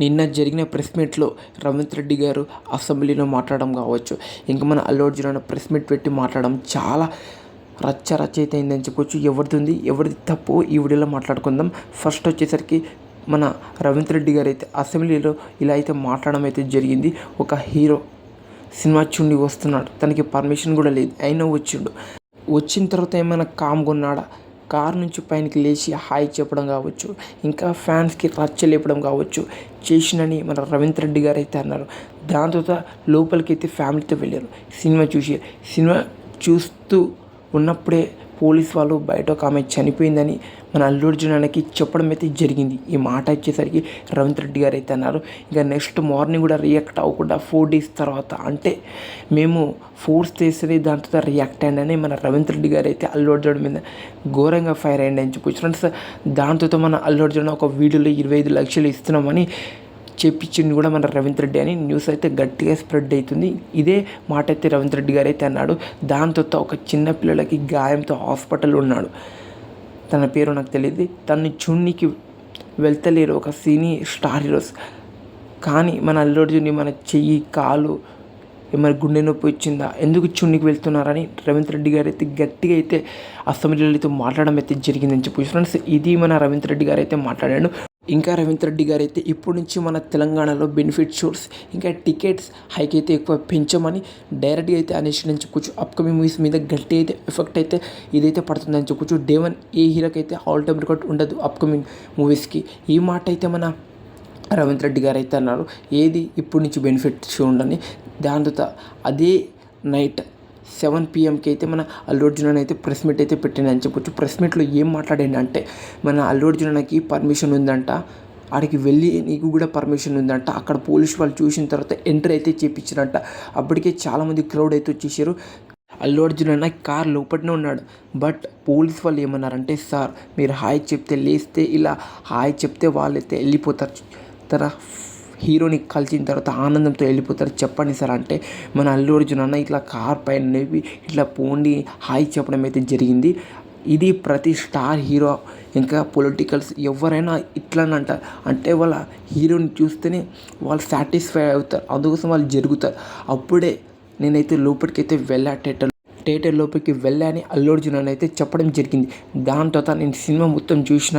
నిన్న జరిగిన ప్రెస్ మీట్లో రవీంద్ర రెడ్డి గారు అసెంబ్లీలో మాట్లాడడం కావచ్చు. ఇంకా మన అల్లు అర్జున్ అన్న ప్రెస్ మీట్ పెట్టి మాట్లాడడం చాలా రచ్చ రచ్చ అయితే అయిందని చెప్పొచ్చు. ఎవరిది ఉంది ఎవరిది తప్పు ఈ వీడియోలో మాట్లాడుకుందాం. ఫస్ట్ వచ్చేసరికి మన రవీంద్ర రెడ్డి గారు అయితే అసెంబ్లీలో ఇలా అయితే మాట్లాడడం అయితే జరిగింది. ఒక హీరో సినిమా చూండి వస్తున్నాడు. తనకి పర్మిషన్ కూడా లేదు. అయినా వచ్చిండు. వచ్చిన తర్వాత ఏమైనా కామ్గా ఉన్నాడా కార్ నుంచి పైనకి లేచి హాయ్ చెప్పడం కావచ్చు ఇంకా ఫ్యాన్స్కి రచ్చ లేపడం కావచ్చు చేసినని మన రవీంద్ర రెడ్డి గారు అయితే అన్నారు. దాని తర్వాత లోపలికి అయితే ఫ్యామిలీతో వెళ్ళారు. సినిమా చూసి సినిమా చూస్తూ ఉన్నప్పుడే పోలీస్ వాళ్ళు బయట ఒక ఆమె చనిపోయిందని మన అల్లు అర్జున్ అన్నకి చెప్పడం అయితే జరిగింది. ఈ మాట వచ్చేసరికి రవీంద్ర రెడ్డి గారు అయితే అన్నారు ఇంకా నెక్స్ట్ మార్నింగ్ కూడా రియాక్ట్ అవ్వకుండా ఫోర్ డేస్ తర్వాత అంటే మేము ఫోర్స్ చేసేది దాంతో రియాక్ట్ అయ్యిందని మన రవీంద్ర రెడ్డి గారు అయితే అల్లు అర్జున్ మీద ఘోరంగా ఫైర్ అయ్యండి అని చెప్పి ఫ్రెండ్స్ దాంతో మన అల్లు అర్జున్ ఒక వీడియోలో ఇరవై ఐదు లక్షలు ఇస్తున్నామని చెప్పించింది కూడా మన రవీంద్ర రెడ్డి అని. న్యూస్ అయితే గట్టిగా స్ప్రెడ్ అవుతుంది. ఇదే మాట అయితే రవీంద్ర రెడ్డి గారు అయితే అన్నాడు. దాంతో ఒక చిన్న పిల్లలకి గాయంతో హాస్పిటల్ ఉన్నాడు. తన పేరు నాకు తెలియదు. తన్ని చూడనికి వెళ్తలేరు ఒక సినీ స్టార్ హీరోస్. కానీ మన అల్లు అర్జున్ని మన చెయ్యి కాలు ఏమైనా గుండె నొప్పి వచ్చిందా? ఎందుకు చున్నికి వెళ్తున్నారని రవీంద్ర రెడ్డి గారు అయితే గట్టిగా అయితే అసెంబ్లీలో అయితే మాట్లాడడం అయితే జరిగిందని చెప్పి ఫ్రెండ్స్ ఇది మన రవీంద్ర రెడ్డి గారు అయితే మాట్లాడాడు. ఇంకా రవీంద్ర రెడ్డి గారు అయితే ఇప్పటి నుంచి మన తెలంగాణలో బెనిఫిట్ షోస్ ఇంకా టికెట్స్ హైక్ అయితే ఎక్కువ పెంచమని డైరెక్ట్గా అయితే అనేసి అని చెప్పుకోవచ్చు. అప్కమింగ్ మూవీస్ మీద గట్టి అయితే ఎఫెక్ట్ అయితే ఇదైతే పడుతుందని చెప్పుకోవచ్చు. డే వన్ ఏ హీరోకి అయితే ఆల్ టైమ్ రికార్డ్ ఉండదు అప్కమింగ్ మూవీస్కి. ఈ మాట అయితే మన రవీంద్ర రెడ్డి గారు అయితే అన్నారు. ఏది ఇప్పటి నుంచి బెనిఫిట్ షూ ఉండని దాని తర్వాత అదే నైట్ సెవెన్ పిఎంకి అయితే మన అల్లు అర్జున్ అయితే ప్రెస్ మీట్ అయితే పెట్టింది అని చెప్పొచ్చు. ప్రెస్ మీట్లో ఏం మాట్లాడింది అంటే మన అల్లు అర్జునకి పర్మిషన్ ఉందంట ఆడికి వెళ్ళి నీకు కూడా పర్మిషన్ ఉందంట అక్కడ పోలీస్ వాళ్ళు చూసిన తర్వాత ఎంట్రీ అయితే చేపించారంట. అప్పటికే చాలామంది క్రౌడ్ అయితే వచ్చేసారు. అల్లు అర్జున్ అన్న కార్ లోపలనే ఉన్నాడు. బట్ పోలీస్ వాళ్ళు ఏమన్నారంటే సార్ మీరు హాయ్ చెప్తే లేస్తే ఇలా హాయ్ చెప్తే వాళ్ళైతే వెళ్ళిపోతారు. తన హీరోని కలిసిన తర్వాత ఆనందంతో వెళ్ళిపోతారు. చెప్పండి సార్ అంటే మన అల్లు అర్జున్ అన్న ఇట్లా కార్ పైన నవ్వి ఇట్లా పోండి హాయ్ చెప్పడం అయితే జరిగింది. ఇది ప్రతి స్టార్ హీరో ఇంకా పొలిటికల్స్ ఎవరైనా ఇట్లానంట అంటే వాళ్ళ హీరోని చూస్తేనే వాళ్ళు సాటిస్ఫై అవుతారు. అందుకోసం వాళ్ళు జరుగుతారు. అప్పుడే నేనైతే లోపలికైతే వెళ్ళాటేట థియేటర్ లోపలికి వెళ్ళాని అల్లు అర్జున్ అని అయితే చెప్పడం జరిగింది. దాని తర్వాత నేను సినిమా మొత్తం చూసిన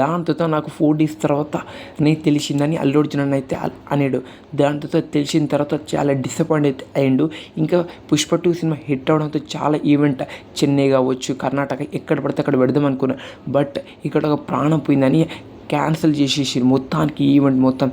దాని తర్వాత నాకు ఫోర్ డేస్ తర్వాత నేను తెలిసిందని అల్లు అర్జున్ అని అయితే అన్నాడు. దాని తర్వాత తెలిసిన తర్వాత చాలా డిసప్పాయింట్ అయితే అయ్యిండు. ఇంకా పుష్ప టూ సినిమా హిట్ అవడంతో చాలా ఈవెంట్ చెన్నై కావచ్చు కర్ణాటక ఎక్కడ పడితే అక్కడ పెడదాం అనుకున్నా. బట్ ఇక్కడ ఒక ప్రాణం పోయిందని క్యాన్సిల్ చేసేసి మొత్తానికి ఈవెంట్ మొత్తం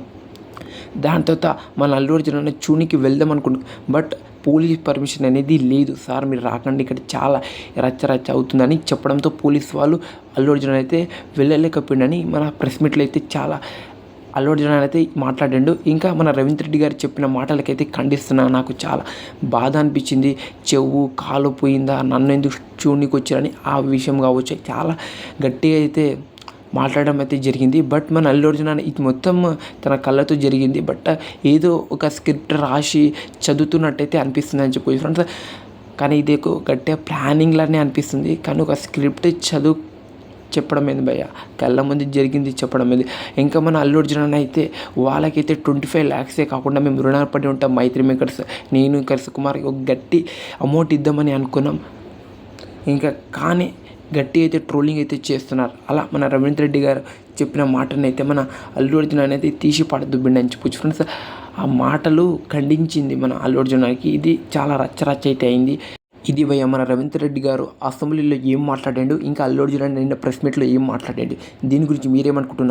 దాని తర్వాత మన అల్లు అర్జున్ అన్న చూనికి వెళ్దాం అనుకున్నాం బట్ పోలీస్ పర్మిషన్ అనేది లేదు. సార్ మీరు రాకండి ఇక్కడ చాలా రచ్చ రచ్చ అవుతుందని చెప్పడంతో పోలీస్ వాళ్ళు అల్లు అర్జున్ అయితే వెళ్ళలేకపోయిండని మన ప్రెస్ మీట్లో అయితే చాలా అల్లు అర్జున్ అయితే మాట్లాడాడు. ఇంకా మన రవీంద్ర రెడ్డి గారు చెప్పిన మాటలకైతే ఖండిస్తున్నా నాకు చాలా బాధ అనిపించింది. చెవు కాలు పోయిందా నన్ను ఎందుకు చూడనికి వచ్చారని ఆ విషయం కావచ్చు. చాలా గట్టిగా అయితే మాట్లాడడం అయితే జరిగింది. బట్ మన అల్లు అర్జున్ ఇది మొత్తం తన కళ్ళతో జరిగింది. బట్ ఏదో ఒక స్క్రిప్ట్ రాసి చదువుతున్నట్టయితే అనిపిస్తుంది అని చెప్పి ఫ్రెండ్స్. కానీ ఇది ఒక గట్టిగా ప్లానింగ్ లానే అనిపిస్తుంది. కానీ ఒక స్క్రిప్ట్ చదువు చెప్పడం ఏంది భయ్య? కళ్ళ ముందు జరిగింది చెప్పడం ఏంది? ఇంకా మన అల్లు అర్జున్ అయితే వాళ్ళకైతే ట్వంటీ ఫైవ్ ల్యాక్సే కాకుండా మేము రుణపడి ఉంటాం మైత్రి మేకర్స్. నేను కర్స్ కుమార్ ఒక గట్టి అమౌంట్ ఇద్దామని అనుకున్నాం. ఇంకా కానీ గట్టి అయితే ట్రోలింగ్ అయితే చేస్తున్నారు. అలా మన రవీంద్ర రెడ్డి గారు చెప్పిన మాటను అయితే మన అల్లు అర్జున్ అనేది తీసి పడద్దు పడదుబ్బిండి అని చెప్పొచ్చు. ఫ్రెండ్స్ ఆ మాటలు ఖండించింది మన అల్లు అర్జున్కి ఇది చాలా రచ్చరచ్చ అయితే అయింది. ఇది భయ మన రవీంద్ర రెడ్డి గారు అసెంబ్లీలో ఏం మాట్లాడాడు ఇంకా అల్లు అర్జున్ నిన్న ప్రెస్ మీట్లో ఏం మాట్లాడాడు దీని గురించి మీరేమనుకుంటున్నారు?